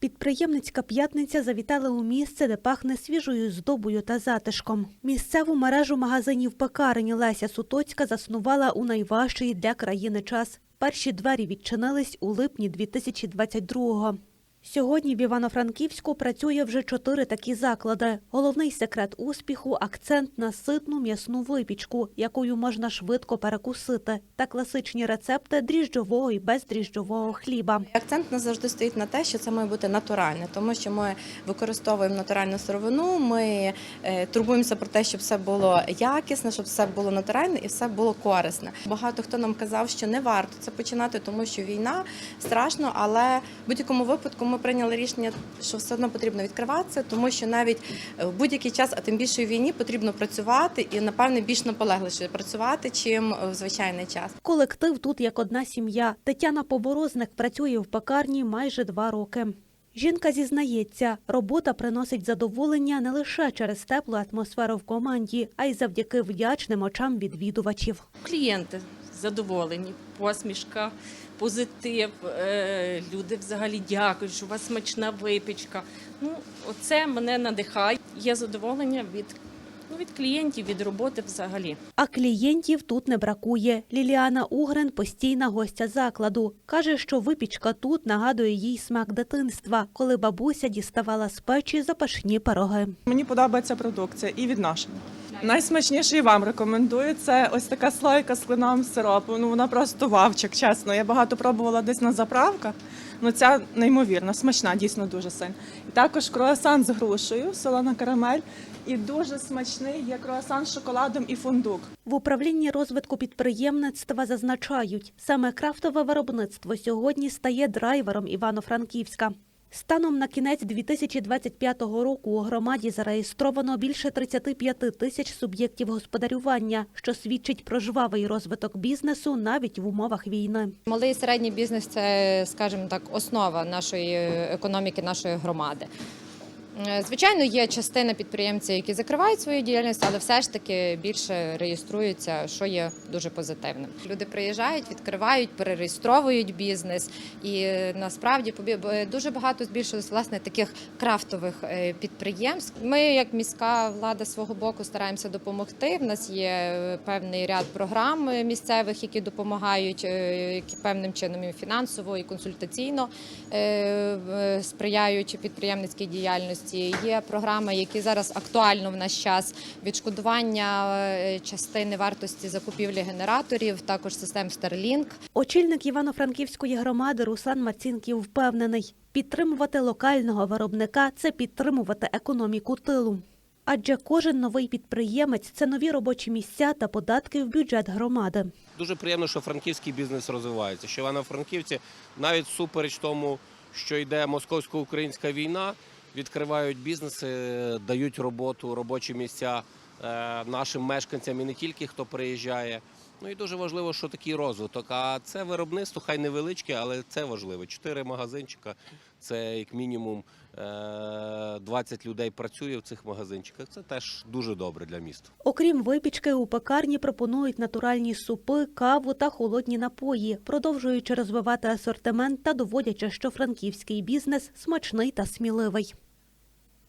Підприємницька п'ятниця завітала у місце, де пахне свіжою здобою та затишком. Місцеву мережу магазинів пекарень Леся Сутоцька заснувала у найважчий для країни час. Перші двері відчинились у липні 2022-го. Сьогодні в Івано-Франківську працює вже чотири такі заклади. Головний секрет успіху акцент на ситну м'ясну випічку, якою можна швидко перекусити, та класичні рецепти дріжджового і бездріжджового хліба. Акцент нас завжди стоїть на те, що це має бути натуральне, тому що ми використовуємо натуральну сировину. Ми е, турбуємося про те, щоб все було якісне, щоб все було натуральне і все було корисне. Багато хто нам казав, що не варто це починати, тому що війна страшно, але в будь-якому випадку ми прийняли рішення, що все одно потрібно відкриватися, тому що навіть е, в будь-який час, а тим більше у війні, потрібно працювати і напевне більш наполегливіше працювати, чим в звичайний час. Колектив тут як одна сім'я. Тетяна Поборозник працює в пекарні майже два роки. Жінка зізнається, робота приносить задоволення не лише через теплу атмосферу в команді, а й завдяки вдячним очам відвідувачів. Клієнти задоволені, посмішка, позитив. е, Люди взагалі дякують, що у вас смачна випічка. Ну, оце мене надихає. Є задоволення від, ну, від клієнтів, від роботи взагалі. А клієнтів тут не бракує. Ліліана Угрен постійна гостя закладу. Каже, що випічка тут нагадує їй смак дитинства, коли бабуся діставала з печі запашні пироги. Мені подобається продукція і відношення. Найсмачніший вам рекомендую це ось така слойка з кленовим сиропом. Ну вона просто вавчик, чесно. Я багато пробувала десь на заправках. Ну ця неймовірна, смачна, дійсно дуже сильна. І також круасан з грушею, солона карамель. І дуже смачний є круасан з шоколадом і фундук. В управлінні розвитку підприємництва зазначають, саме крафтове виробництво сьогодні стає драйвером Івано-Франківська. Станом на кінець 2025 року у громаді зареєстровано більше 35 тисяч суб'єктів господарювання, що свідчить про жвавий розвиток бізнесу навіть в умовах війни. Малий і середній бізнес це, скажімо так, основа нашої економіки, нашої громади. Е, Звичайно, є частина підприємців, які закривають свою діяльність, але все ж таки більше реєструються, що є дуже позитивним. Люди приїжджають, відкривають, перереєстровують бізнес, і е, насправді дуже багато збільшилось власне таких крафтових е, підприємств. Ми, як міська влада, свого боку стараємося допомогти. В нас є певний ряд програм місцевих, які допомагають які певним чином і фінансово, і консультаційно сприяють підприємницькій діяльності. Є програми, які зараз актуально в наш час відшкодування е, частини вартості закупівлі генераторів, також систем Starlink. Очільник Івано-Франківської громади Руслан Марцінків впевнений, підтримувати локального виробника це підтримувати економіку тилу. Адже кожен новий підприємець це нові робочі місця та податки в бюджет громади. Дуже приємно, що франківський бізнес розвивається. Що Івано-Франківці навіть супереч тому, що йде московсько-українська війна, відкривають бізнеси, дають роботу, робочі місця нашим мешканцям і не тільки хто приїжджає. Ну і дуже важливо, що такий розвиток. А це виробництво, хай невеличке, але це важливо. Чотири магазинчика, це як мінімум е, 20 людей працює в цих магазинчиках. Це теж дуже добре для міста. Окрім випічки, у пекарні пропонують натуральні супи, каву та холодні напої, продовжуючи розвивати асортимент та доводячи, що франківський бізнес смачний та сміливий.